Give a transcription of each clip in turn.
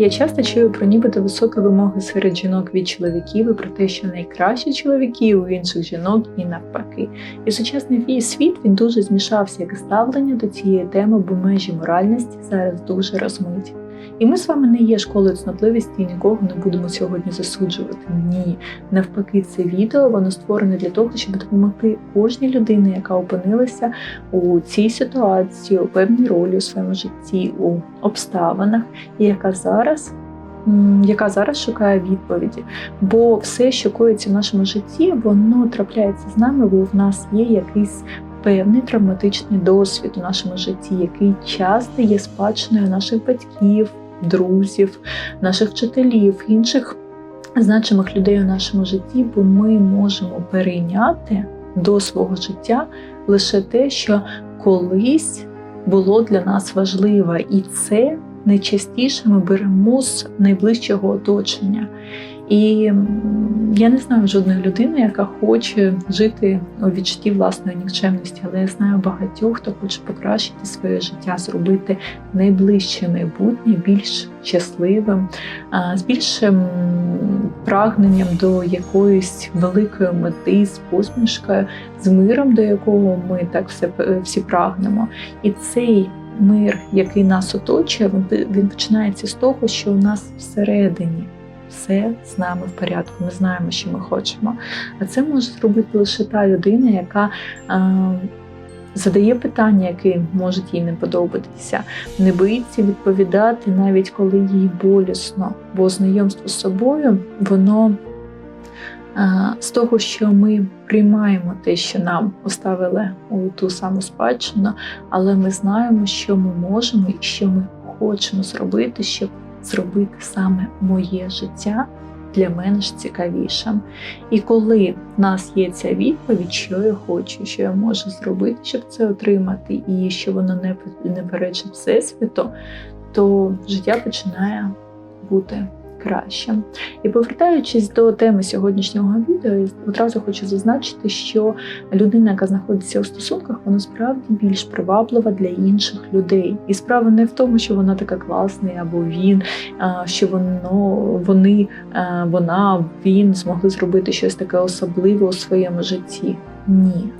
Я часто чую про нібито високі вимоги серед жінок від чоловіків і про те, що найкращі чоловіки у інших жінок і навпаки. І сучасний світ він дуже змішався як ставлення до цієї теми, бо межі моральності зараз дуже розмиті. І ми з вами не є школою цнотливості і нікого не будемо сьогодні засуджувати. Ні, навпаки, це відео воно створене для того, щоб допомогти кожній людині, яка опинилася у цій ситуації, у певній ролі у своєму житті, у обставинах, і яка зараз. Яка зараз шукає відповіді, бо все, що коїться в нашому житті, воно трапляється з нами, бо в нас є якийсь певний травматичний досвід у нашому житті, який часто є спадщиною наших батьків, друзів, наших вчителів, інших значимих людей у нашому житті, бо ми можемо перейняти до свого життя лише те, що колись було для нас важливо, і це найчастіше ми беремо з найближчого оточення. І я не знаю жодної людини, яка хоче жити у відчутті власної нікчемності, але я знаю багатьох, хто хоче покращити своє життя, зробити найближче майбутнє більш щасливим, з більшим прагненням до якоїсь великої мети, з посмішкою, з миром, до якого ми так все всі прагнемо. І цей мир, який нас оточує, він, починається з того, що у нас всередині все з нами в порядку. Ми знаємо, що ми хочемо. А це може зробити лише та людина, яка е, задає питання, які можуть їй не подобатися, не боїться відповідати, навіть коли їй болісно, бо знайомство з собою, воно. е, З того, що ми приймаємо те, що нам оставили у ту саму спадщину, але ми знаємо, що ми можемо і що ми хочемо зробити, щоб зробити саме моє життя для мене ж цікавішим. І коли в нас є ця відповідь, що я хочу, що я можу зробити, щоб це отримати, і що воно не, не перечить всесвіту, то життя починає бути кращим. І повертаючись до теми сьогоднішнього відео, одразу хочу зазначити, що людина, яка знаходиться у стосунках, вона справді більш приваблива для інших людей. І справа не в тому, що вона така класна, або він, що воно вони, вона, він змогли зробити щось таке особливе у своєму житті. Ні.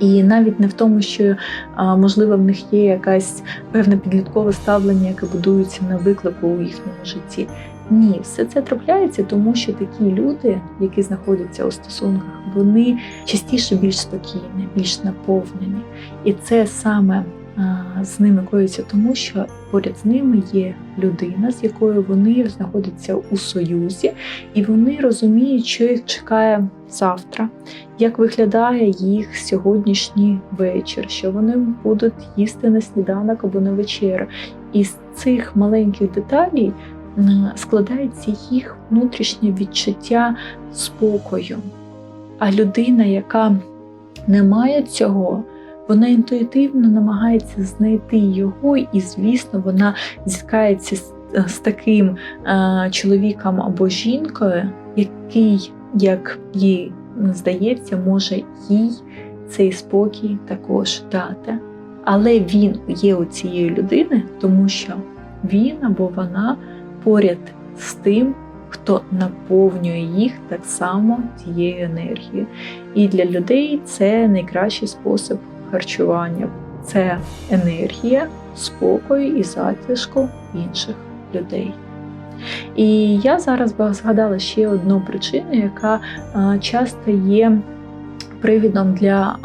І навіть не в тому, що можливо в них є якась певне підліткове ставлення, яке будується на виклику у їхньому житті. Ні, все це трапляється, тому що такі люди, які знаходяться у стосунках, вони частіше більш спокійні, більш наповнені. І це саме з ними коїться, тому що поряд з ними є людина, з якою вони знаходяться у союзі, і вони розуміють, що їх чекає завтра, як виглядає їх сьогоднішній вечір, що вони будуть їсти на сніданок або на вечерю. І з цих маленьких деталей складається їх внутрішнє відчуття спокою. А людина, яка не має цього, вона інтуїтивно намагається знайти його, і, звісно, вона зіткається з, з таким е, чоловіком або жінкою, який, як їй здається, може їй цей спокій також дати. Але він є у цієї людини, тому що він або вона поряд з тим, хто наповнює їх так само тією енергією. І для людей це найкращий спосіб харчування. Це енергія, спокою і затишку інших людей. І я зараз би згадала ще одну причину, яка часто є привідом для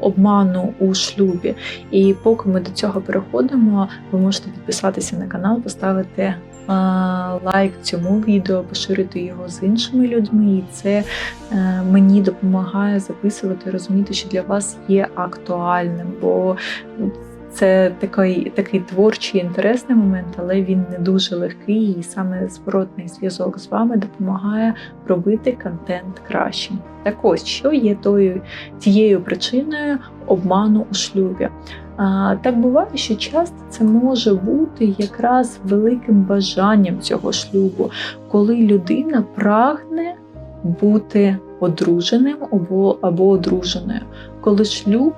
обману у шлюбі. І поки ми до цього переходимо, ви можете підписатися на канал, поставити лайк цьому відео, поширити його з іншими людьми. І це е, мені допомагає записувати, розуміти, що для вас є актуальним. бо це такий такий творчий інтересний момент, але він не дуже легкий, і саме зворотний зв'язок з вами допомагає робити контент кращим. Так ось, що є тою тією причиною обману у шлюбі. А, Так буває, що часто це може бути якраз великим бажанням цього шлюбу, коли людина прагне бути одруженим або, або одруженою, коли шлюб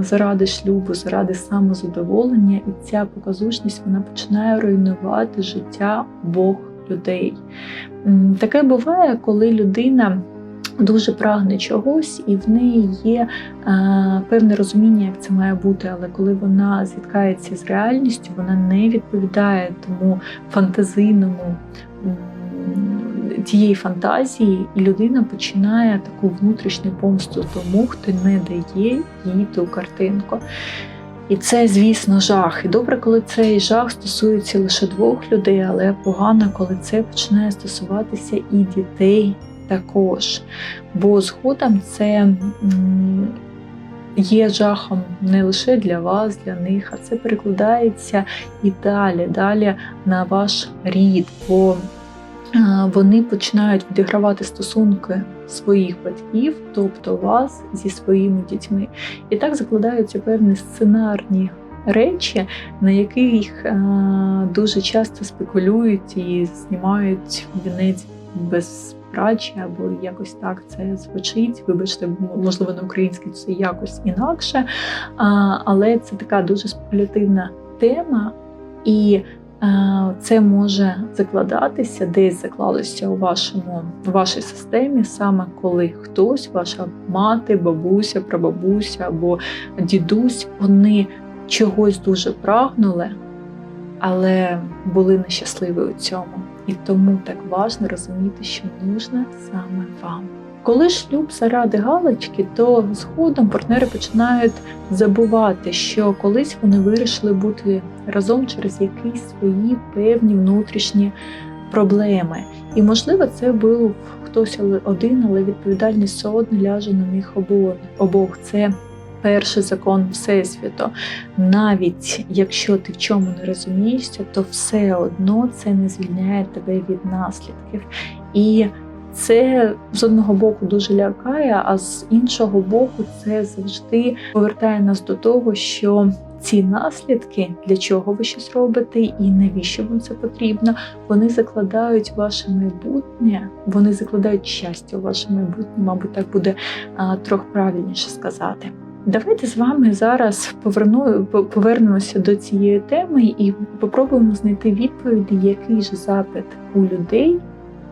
заради шлюбу, заради самозадоволення, і ця показушність вона починає руйнувати життя обох людей. Таке буває, коли людина. Дуже прагне чогось, і в неї є е, певне розуміння, як це має бути. Але коли вона зіткається з реальністю, вона не відповідає тому фантазийному м, тієї фантазії, і людина починає таку внутрішню помсту тому, хто не дає їй ту картинку. І це, звісно, жах. І добре, коли цей жах стосується лише двох людей, але погано, коли це починає стосуватися і дітей також. Бо згодом це є жахом не лише для вас, для них, а це перекладається і далі, далі на ваш рід. Бо вони починають відігравати стосунки своїх батьків, тобто вас зі своїми дітьми. І так закладаються певні сценарні речі, на яких дуже часто спекулюють і знімають вінець без прачі, або якось так це звучить. Вибачте, можливо, на українській це якось інакше. Але це така дуже спекулятивна тема, і це може закладатися, десь заклалося у вашому у вашій системі, саме коли хтось, ваша мати, бабуся, прабабуся або дідусь, вони чогось дуже прагнули, але були нещасливі у цьому. І тому так важливо розуміти, що нужно саме вам. Коли шлюб заради галочки, то згодом партнери починають забувати, що колись вони вирішили бути разом через якісь свої певні внутрішні проблеми. І, можливо, це був хтось один, але відповідальність одно ляже на них обох. Це перший закон Всесвіту. Навіть якщо ти в чому не розумієшся, то все одно це не звільняє тебе від наслідків. І це з одного боку дуже лякає, а з іншого боку, це завжди повертає нас до того, що ці наслідки, для чого ви щось робите, і навіщо вам це потрібно, вони закладають ваше майбутнє, вони закладають щастя у ваше майбутнє, мабуть, так буде а, трохи правильніше сказати. Давайте з вами зараз поверну, повернемося до цієї теми і попробуємо знайти відповіді, який ж запит у людей,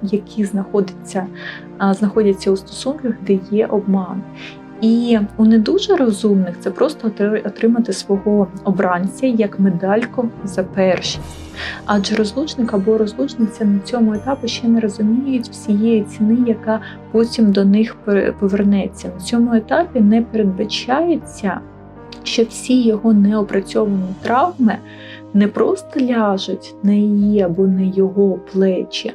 які знаходяться, знаходяться у стосунках, де є обман. І у не дуже розумних це просто отримати свого обранця як медальку за першість. Адже розлучник або розлучниця на цьому етапі ще не розуміють всієї ціни, яка потім до них повернеться. На цьому етапі не передбачається, що всі його неопрацьовані травми не просто ляжуть на її або на його плечі.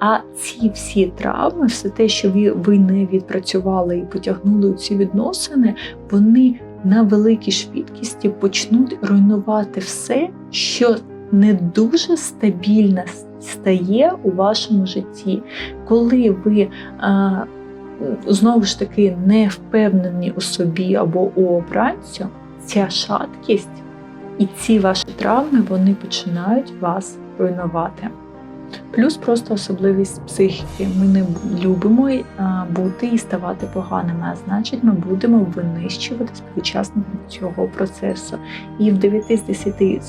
А ці всі травми, все те, що ви не відпрацювали і потягнули у ці відносини, вони на великій швидкості почнуть руйнувати все, що не дуже стабільно стає у вашому житті, коли ви а, знову ж таки не впевнені у собі або у обранцю, ця шаткість і ці ваші травми вони починають вас руйнувати. Плюс просто особливість психіки. Ми не любимо бути і ставати поганими, а значить, ми будемо винищуватись учасниками цього процесу. І в 9 з 10 е,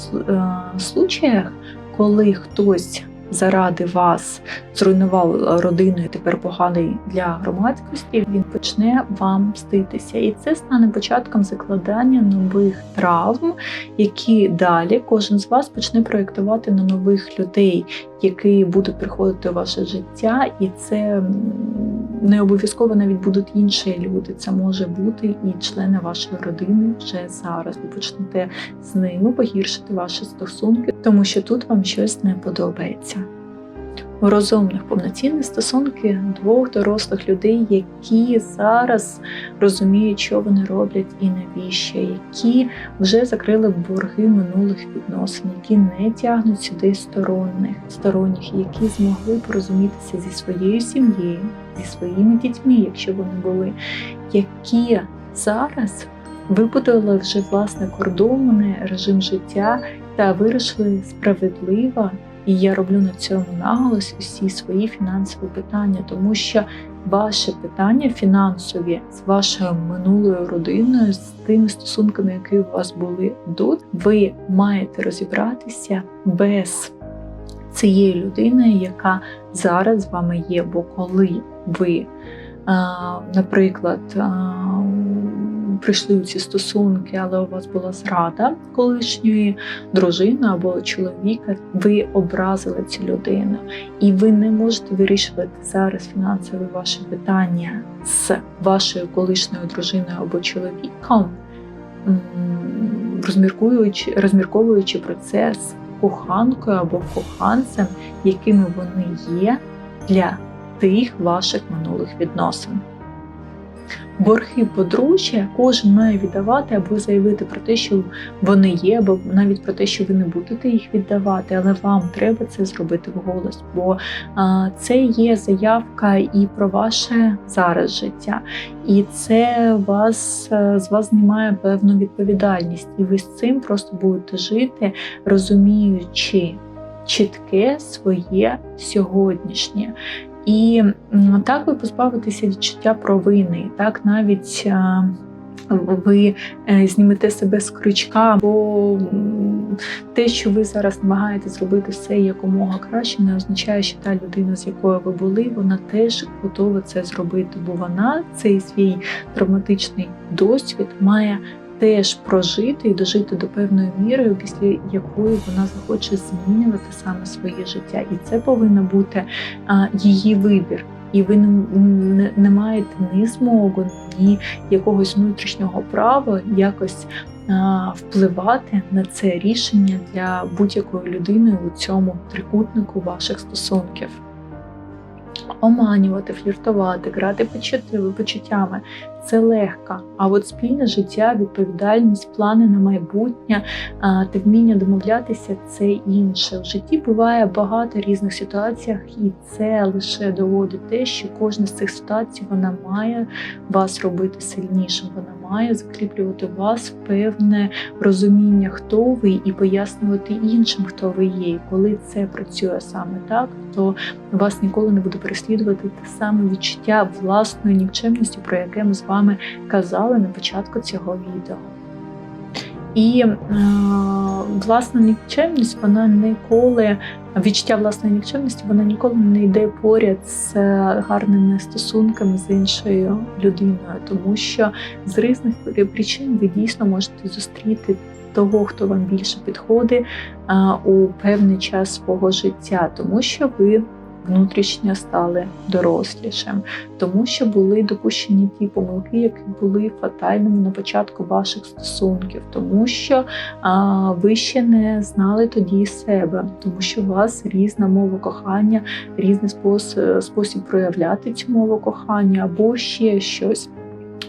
случаях, коли хтось заради вас зруйнував родину і тепер поганий для громадськості, він почне вам мститися. І це стане початком закладання нових травм, які далі кожен з вас почне проєктувати на нових людей, які будуть приходити у ваше життя, і це не обов'язково навіть будуть інші люди. Це може бути і члени вашої родини вже зараз. Ви почнете з ними погіршити ваші стосунки, тому що тут вам щось не подобається розумних повноцінних стосунки двох дорослих людей, які зараз розуміють, що вони роблять і навіщо, які вже закрили борги минулих відносин, які не тягнуть сюди сторонних, сторонніх, які змогли порозумітися зі своєю сім'єю, зі своїми дітьми, якщо вони були, які зараз вибудували вже власне кордони, режим життя та вирішили справедливо і я роблю на цьому наголос усі свої фінансові питання, тому що ваші питання фінансові з вашою минулою родиною, з тими стосунками, які у вас були тут, ви маєте розібратися без цієї людини, яка зараз з вами є. Бо коли ви, наприклад, прийшли у ці стосунки, але у вас була зрада колишньої дружини або чоловіка, ви образили цю людину, і ви не можете вирішувати зараз фінансові ваші питання з вашою колишньою дружиною або чоловіком, розмірковуючи, розмірковуючи процес коханкою або коханцем, якими вони є для тих ваших минулих відносин. Борги подружжя кожен має віддавати або заявити про те, що вони є, або навіть про те, що ви не будете їх віддавати, але вам треба це зробити вголос, бо це є заявка і про ваше зараз життя, і це вас з вас знімає певну відповідальність, і ви з цим просто будете жити, розуміючи чітке своє сьогоднішнє. І так ви позбавитеся відчуття провини, так навіть ви е, знімете себе з крючка, бо те, що ви зараз намагаєтесь зробити все якомога краще, не означає, що та людина, з якою ви були, вона теж готова це зробити, бо вона цей свій травматичний досвід має теж прожити і дожити до певної міри, після якої вона захоче змінювати саме своє життя, і це повинен бути її вибір. І ви не, не маєте ні змогу, ні якогось внутрішнього права якось а, впливати на це рішення для будь-якої людини у цьому трикутнику ваших стосунків оманювати, фліртувати, грати почуттями це легко. А от спільне життя, відповідальність, плани на майбутнє та вміння домовлятися це інше. В житті буває багато різних ситуацій, і це лише доводить те, що кожна з цих ситуацій вона має вас робити сильнішим. Вона має закріплювати у вас певне розуміння, хто ви, і пояснювати іншим, хто ви є. І коли це працює саме так, то вас ніколи не буде переслідувати те саме відчуття власної нікчемності, про яке ми з вами казали на початку цього відео. І е, власна нікчемність, вона ніколи, відчуття власної нікчемності, вона ніколи не йде поряд з гарними стосунками з іншою людиною, тому що з різних причин ви дійсно можете зустріти того, хто вам більше підходить у певний час свого життя, тому що ви внутрішньо стали дорослішим, тому що були допущені ті помилки, які були фатальними на початку ваших стосунків, тому що а, ви ще не знали тоді себе, тому що у вас різна мова кохання, різний спосіб, спосіб проявляти цю мову кохання або ще щось.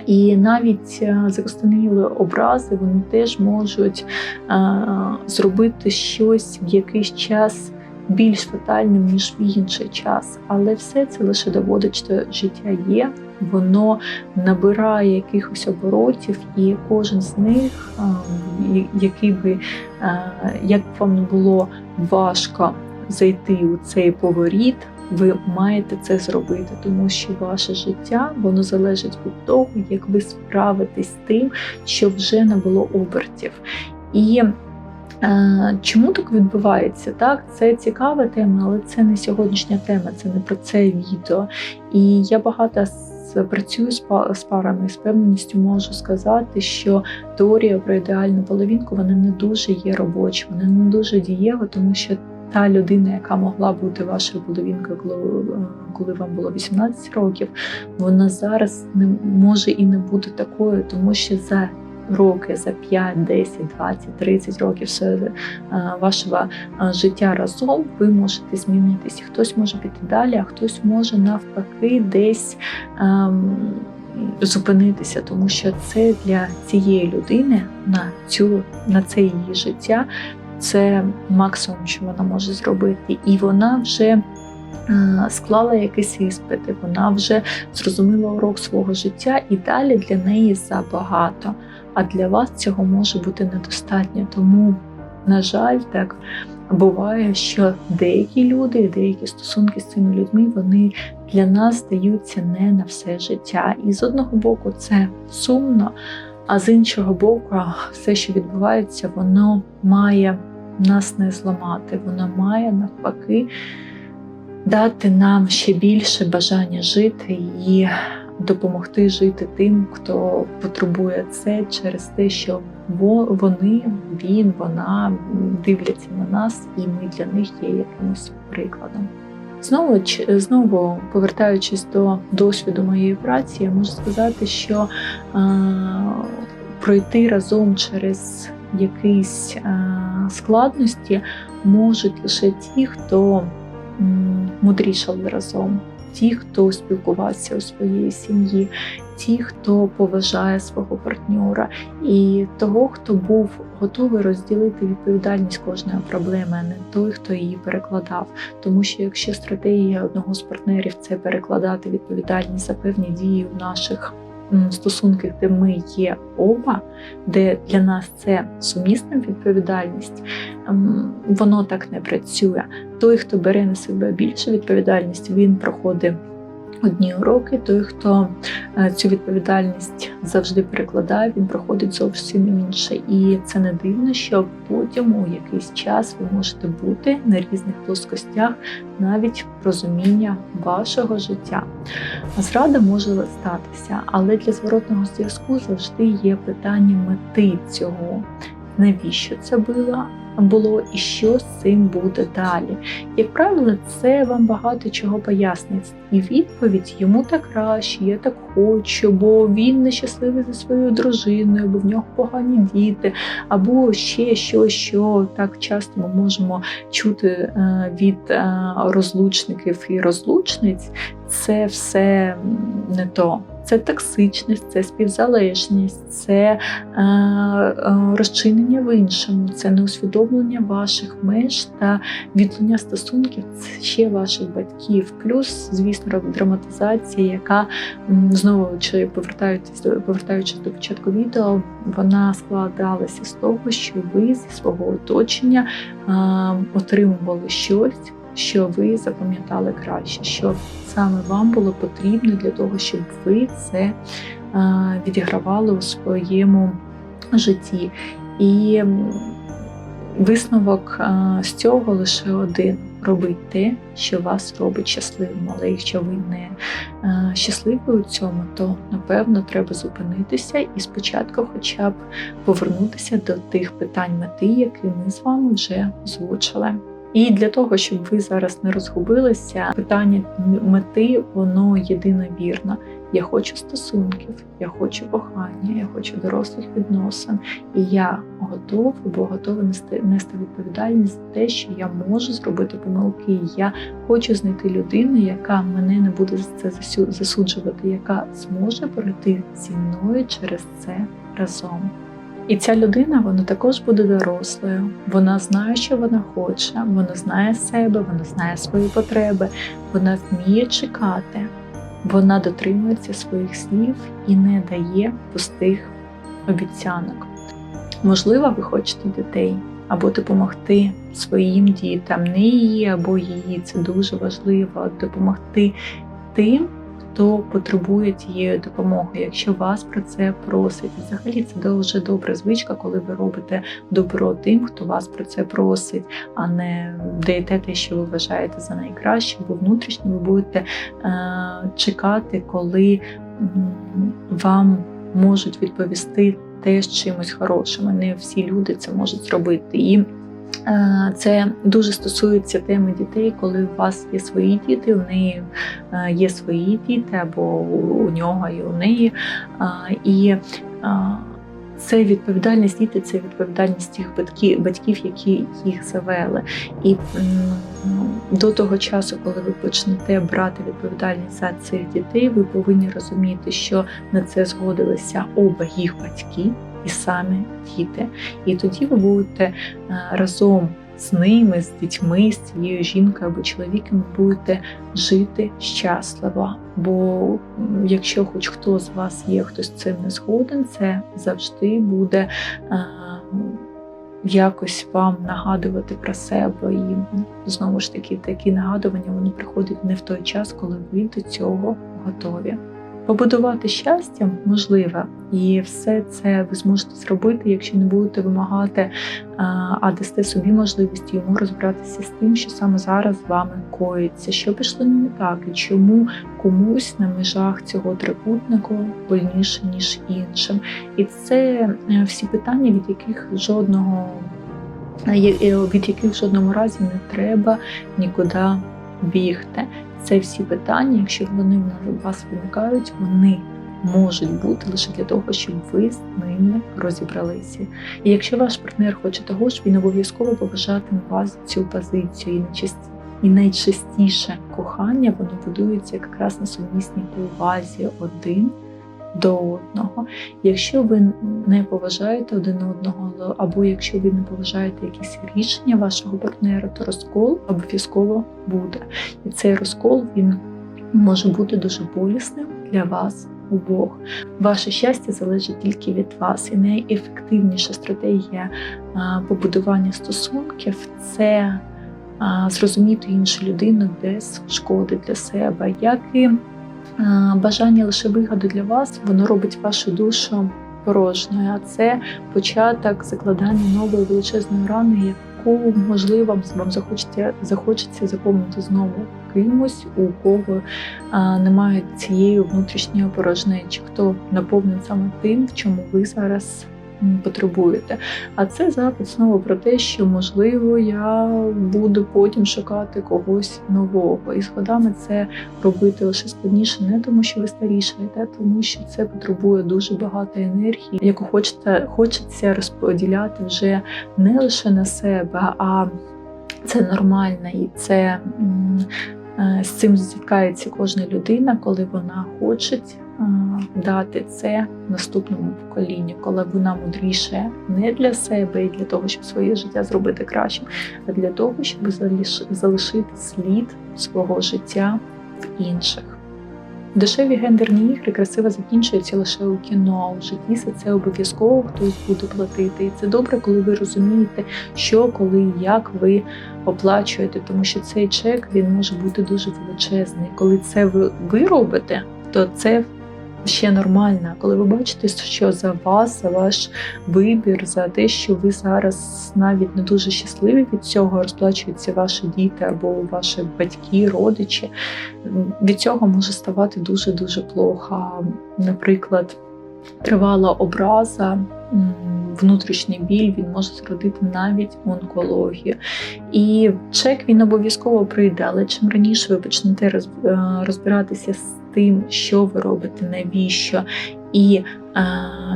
І навіть закостанілі образи вони теж можуть а, зробити щось в якийсь час більш фатальним, ніж в інший час. Але все це лише доводить, що життя є, воно набирає якихось оборотів, і кожен з них, який би як вам не було важко зайти у цей поворіт. Ви маєте це зробити, тому що ваше життя воно залежить від того, як ви справитесь з тим, що вже не було обертів. І чому так відбувається? Так, це цікава тема, але це не сьогоднішня тема, це не про це відео. І я багато працюю з парами з певністю можу сказати, що теорія про ідеальну половинку вона не дуже є робоча, вона не дуже дієва, тому що та людина, яка могла бути вашою половинкою, коли, коли вам було 18 років, вона зараз не може і не бути такою, тому що за роки, за 5, 10, 20, 30 років вашого життя разом, ви можете змінитися. Хтось може піти далі, а хтось може навпаки десь. Ем, зупинитися, тому що це для цієї людини на цю на це її життя це максимум, що вона може зробити, і вона вже склала якісь іспити, вона вже зрозуміла урок свого життя, і далі для неї забагато а для вас цього може бути недостатньо. Тому на жаль, так буває, що деякі люди, деякі стосунки з цими людьми, вони для нас здаються не на все життя. І з одного боку, це сумно, а з іншого боку, все, що відбувається, воно має нас не зламати, воно має навпаки дати нам ще більше бажання жити і допомогти жити тим, хто потребує це через те, що вони, він, вона дивляться на нас, і ми для них є якимось прикладом. Знову знову повертаючись до досвіду моєї праці, я можу сказати, що е, пройти разом через якісь е, складності можуть лише ті, хто мудрішали разом, ті, хто спілкувався у своїй сім'ї, ті, хто поважає свого партнера, і того, хто був готовий розділити відповідальність кожної проблеми, а не той, хто її перекладав. Тому що якщо стратегія одного з партнерів це перекладати відповідальність за певні дії в наших стосунках, де ми є оба, де для нас це сумісна відповідальність, воно так не працює. Той, хто бере на себе більше відповідальність, він проходить одні уроки. Той, хто е, цю відповідальність завжди перекладає, він проходить зовсім інше. І це не дивно, що потім у якийсь час ви можете бути на різних плоскостях навіть розуміння вашого життя. Зрада може статися, але для зворотного зв'язку завжди є питання мети цього. Навіщо це було? Було і що з цим буде далі. Як правило, це вам багато чого пояснить. І відповідь йому так краще, я так хочу, бо він нещасливий зі своєю дружиною, бо в нього погані діти, або ще щось, що так часто ми можемо чути е, від е, розлучників і розлучниць. Це все не то. Це токсичність, це співзалежність, це е, е, розчинення в іншому, це неусвідомлення ваших меж та відлуння стосунків ще ваших батьків. Плюс, звісно, драматизація, яка знову чи повертаючись до початку відео, вона складалася з того, що ви зі свого оточення е, отримували щось що ви запам'ятали краще, що саме вам було потрібно для того, щоб ви це відігравали у своєму житті. І висновок з цього лише один. Робить те, що вас робить щасливим. Але якщо ви не щасливі у цьому, то напевно треба зупинитися і спочатку, хоча б повернутися до тих питань мети, які ми з вами вже озвучили. І для того, щоб ви зараз не розгубилися, питання мети воно єдино вірно. Я хочу стосунків, я хочу кохання, я хочу дорослих відносин, і я готов або готова нести нести відповідальність за те, що я можу зробити помилки. Я хочу знайти людину, яка мене не буде за це засуджувати, яка зможе пройти зі мною через це разом. І ця людина вона також буде дорослою. Вона знає, що вона хоче, вона знає себе, вона знає свої потреби, вона вміє чекати, вона дотримується своїх слів і не дає пустих обіцянок. Можливо, ви хочете дітей або допомогти своїм дітям, не її або її. Це дуже важливо допомогти тим хто потребує цієї допомоги. Якщо вас про це просить, взагалі це дуже добра звичка, коли ви робите добро тим, хто вас про це просить, а не даєте те, що ви вважаєте за найкраще, бо внутрішньо ви будете е, чекати, коли вам можуть відповісти теж чимось хорошим. Не всі люди це можуть зробити. І це дуже стосується теми дітей, коли у вас є свої діти, у неї е, є свої діти, або у нього і у неї. І це відповідальність діти, це відповідальність тих батьків, які їх завели. І до того часу, коли ви почнете брати відповідальність за цих дітей, ви повинні розуміти, що на це згодилися оба їх батьки і самі діти. І тоді ви будете е, разом з ними, з дітьми, з цією жінкою або чоловіком, будете жити щасливо. Бо якщо хоч хто з вас є, хтось з цим не згоден, це завжди буде. Е, якось вам нагадувати про себе. І знову ж таки, такі нагадування вони приходять не в той час, коли ви до цього готові. Побудувати щастя можливе, і все це ви зможете зробити, якщо не будете вимагати, а дасте собі можливість йому розбиратися з тим, що саме зараз з вами коїться, що пішло не так, і чому комусь на межах цього трикутнику больніше ніж іншим. І це е, всі питання, від яких жодного е, від яких в жодному разі не треба нікуди бігти. Це всі питання, якщо вони у вас виникають, вони можуть бути лише для того, щоб ви з ними розібралися. І якщо ваш партнер хоче того ж, він обов'язково поважатиме вас цю позицію і найчасті. І найчастіше кохання воно будується якраз на сумісній повазі один до одного. Якщо ви не поважаєте один одного, або якщо ви не поважаєте якісь рішення вашого партнера, то розкол обов'язково буде. І цей розкол він може бути дуже болісним для вас. Обох ваше щастя залежить тільки від вас, і найефективніша стратегія побудування стосунків це зрозуміти іншу людину без шкоди для себе, як і бажання лише вигоду для вас, воно робить вашу душу порожньою. А це початок закладання нової величезної рани, яку можливо вам захочеться захочеться заповнити знову кимось, у кого а, немає цієї внутрішньої порожнечі, хто наповнений саме тим, в чому ви зараз потребуєте. А це запит знову про те, що можливо я буду потім шукати когось нового. І з годами це робити лише складніше, не тому, що ви старішаєте, а тому що це потребує дуже багато енергії, яку хочете, хочеться розподіляти вже не лише на себе, а це нормально і це. Е, з цим зіткається кожна людина, коли вона хоче дати це наступному поколінню, коли вона мудріше не для себе і для того, щоб своє життя зробити кращим, а для того, щоб залишити слід свого життя в інших. Дешеві гендерні ігри красиво закінчуються лише у кіно. У житті за це обов'язково хтось буде платити. І це добре, коли ви розумієте, що, коли і як ви оплачуєте, тому що цей чек він може бути дуже величезний. Коли це ви робите, то це ще нормальна, коли ви бачите, що за вас, за ваш вибір, за те, що ви зараз навіть не дуже щасливі від цього, розплачуються ваші діти або ваші батьки, родичі. Від цього може ставати дуже дуже плохо. Наприклад, тривала образа внутрішній біль він може зродити навіть онкологію. І чек він обов'язково прийде, але чим раніше ви почнете е, розбиратися з тим, що ви робите, навіщо, і е,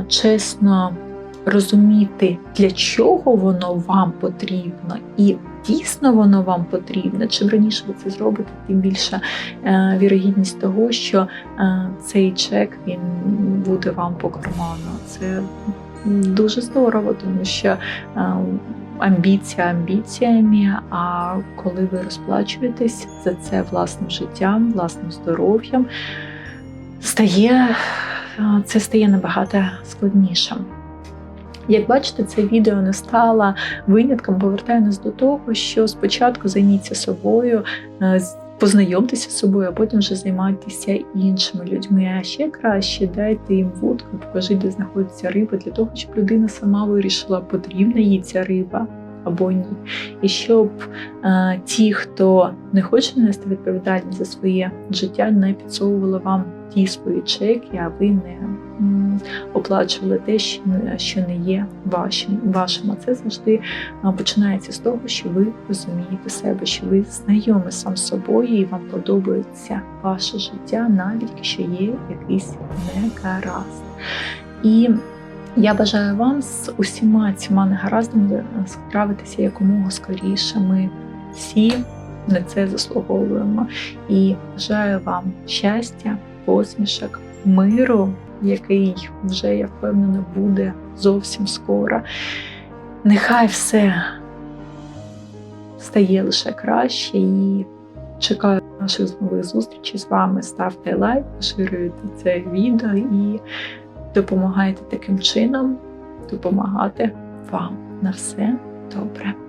чесно розуміти, для чого воно вам потрібно, і дійсно воно вам потрібно. Чим раніше ви це зробите, тим більша е, вірогідність того, що е, цей чек він буде вам по карману. Це дуже здорово, тому що е, амбіція амбіціями. А коли ви розплачуєтесь за це власним життям, власним здоров'ям, стає е, це стає набагато складнішим. Як бачите, це відео не стало винятком, повертає нас до того, що спочатку займіться собою, е, познайомтеся з собою, а потім вже займайтеся іншими людьми. А ще краще дайте їм водку, покажіть, де знаходиться риба, для того, щоб людина сама вирішила, потрібна їй ця риба або ні. І щоб е, ті, хто не хоче нести відповідальність за своє життя, не підсовували вам свої чеки, а ви не оплачували те, що не є вашим. вашим. А це завжди е, починається з того, що ви розумієте себе, що ви знайомі сам з собою, і вам подобається ваше життя, навіть якщо є якийсь негаразд. І я бажаю вам з усіма цими негараздами справитися якомога скоріше. Ми всі на це заслуговуємо. І бажаю вам щастя, посмішок, миру, який вже я впевнена буде зовсім скоро. Нехай все стає лише краще і чекаю наших нових зустрічей з вами. Ставте лайк, поширюйте це відео і допомагайте таким чином допомагати вам на все добре.